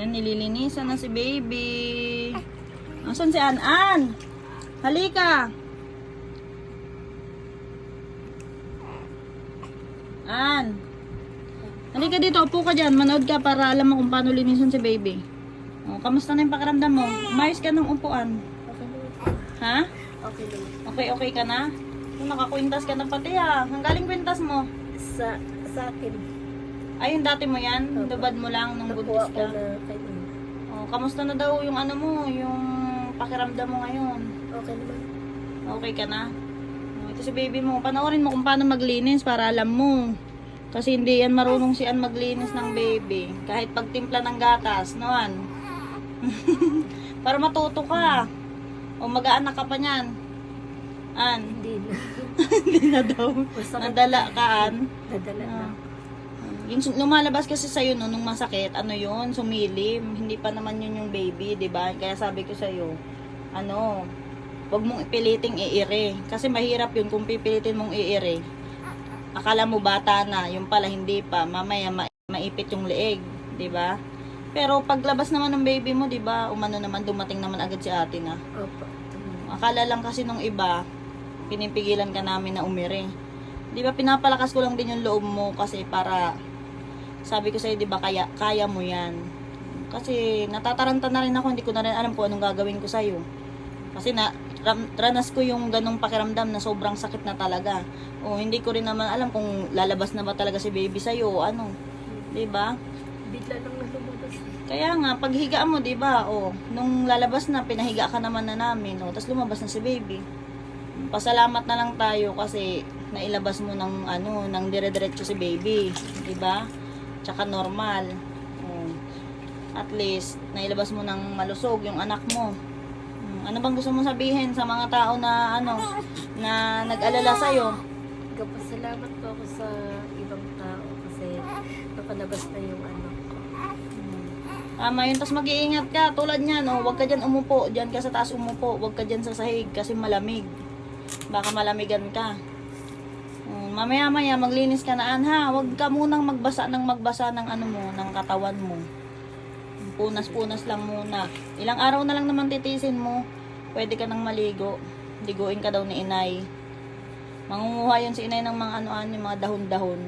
Yan, nililinisan na si baby. Asan si An-An? Halika. An. Halika dito, upo ka dyan. Manood ka para alam mo kung paano linisan si baby. O, kamusta na yung pakiramdam mo? Umayos ka ng upuan. Ha? Okay. Okay, okay ka na? Oh, nakakwintas ka na pati ah. Ang galing kwintas mo. Sa, sa akin, Ay, yung dati mo yan? Opo. Dubad mo lang nung nakuha buntis ko ka? na kay Ina. Oh, kamusta na daw yung ano mo, yung pakiramdam mo ngayon? Okay naman. Okay ka na? Oh, ito si baby mo. Panoorin mo kung paano maglinis para alam mo. Kasi hindi yan marunong si An maglinis ng baby. Kahit pagtimpla ng gatas, noan. para matuto ka. O mag-aanak ka pa niyan. An, Hindi na. hindi na daw. Nadala ka, An. Nadala na. Ah. Yung lumalabas kasi sa'yo no, nung masakit, ano yun, sumilim. Hindi pa naman yun yung baby, di ba? Kaya sabi ko sa'yo, ano, wag mong ipiliting iire. Kasi mahirap yun kung pipilitin mong iire. Akala mo bata na, yung pala hindi pa. Mamaya ma- maipit yung leeg, di ba? Pero paglabas naman ng baby mo, di ba, umano naman, dumating naman agad si ate na. Opo. Akala lang kasi nung iba, pinipigilan ka namin na umiri. Di ba pinapalakas ko lang din yung loob mo kasi para sabi ko sa'yo, di ba kaya, kaya mo yan. Kasi natataranta na rin ako, hindi ko na rin alam kung anong gagawin ko sa'yo. Kasi na, ram, ranas ko yung ganong pakiramdam na sobrang sakit na talaga. O hindi ko rin naman alam kung lalabas na ba talaga si baby sa'yo o ano. Di ba? Bigla lang na lumabas. Kaya nga, paghiga mo, di ba? O, nung lalabas na, pinahiga ka naman na namin. O, tapos lumabas na si baby. Pasalamat na lang tayo kasi nailabas mo ng ano, ng dire-diretso si baby, di ba? Tsaka normal. O, at least nailabas mo ng malusog yung anak mo. Hmm, Ano bang gusto mo sabihin sa mga tao na ano na nag-alala sa Nagpasalamat po ako sa ibang tao kasi nakalabas na yung anak ko. Tama yun, tapos mag-iingat ka. Tulad niyan, oh, huwag ka dyan umupo. Diyan ka sa taas umupo. Huwag ka dyan sa sahig kasi malamig. Baka malamigan ka. Mamaya-maya, maglinis ka na, an, ha? Huwag ka munang magbasa ng magbasa ng ano mo, ng katawan mo. Punas-punas lang muna. Ilang araw na lang naman titisin mo. Pwede ka nang maligo. Liguin ka daw ni inay. Mangunguha yun si inay ng mga ano-ano, yung mga dahon-dahon.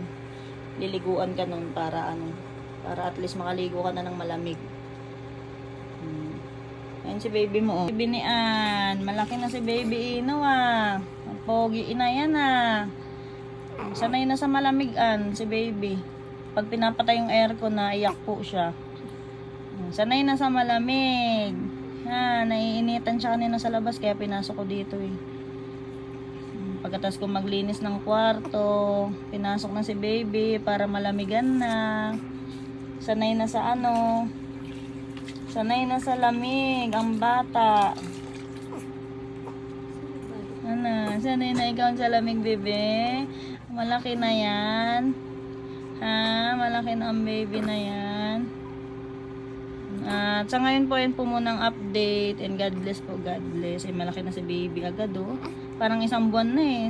Liliguan ka nun para ano, para at least makaligo ka na ng malamig. Hmm. Ayan si baby mo. Oh. Baby ni Ann. Malaki na si baby Ino ah. Ang pogi ina yan ah. Sanay na sa malamig Ann, si baby. Pag pinapatay yung aircon na iyak po siya. Sanay na sa malamig. Ha, naiinitan siya kanina sa labas kaya pinasok ko dito eh. Pagkatas ko maglinis ng kwarto, pinasok na si baby para malamigan na. Sanay na sa ano, sanay na sa lamig, ang bata. Ano, sanay na ikaw sa lamig, bebe? Malaki na yan. Ha? Malaki na ang baby na yan. At sa ngayon po, yan po muna ang update. And God bless po, God bless. Eh, malaki na si baby agad, oh. Parang isang buwan na eh.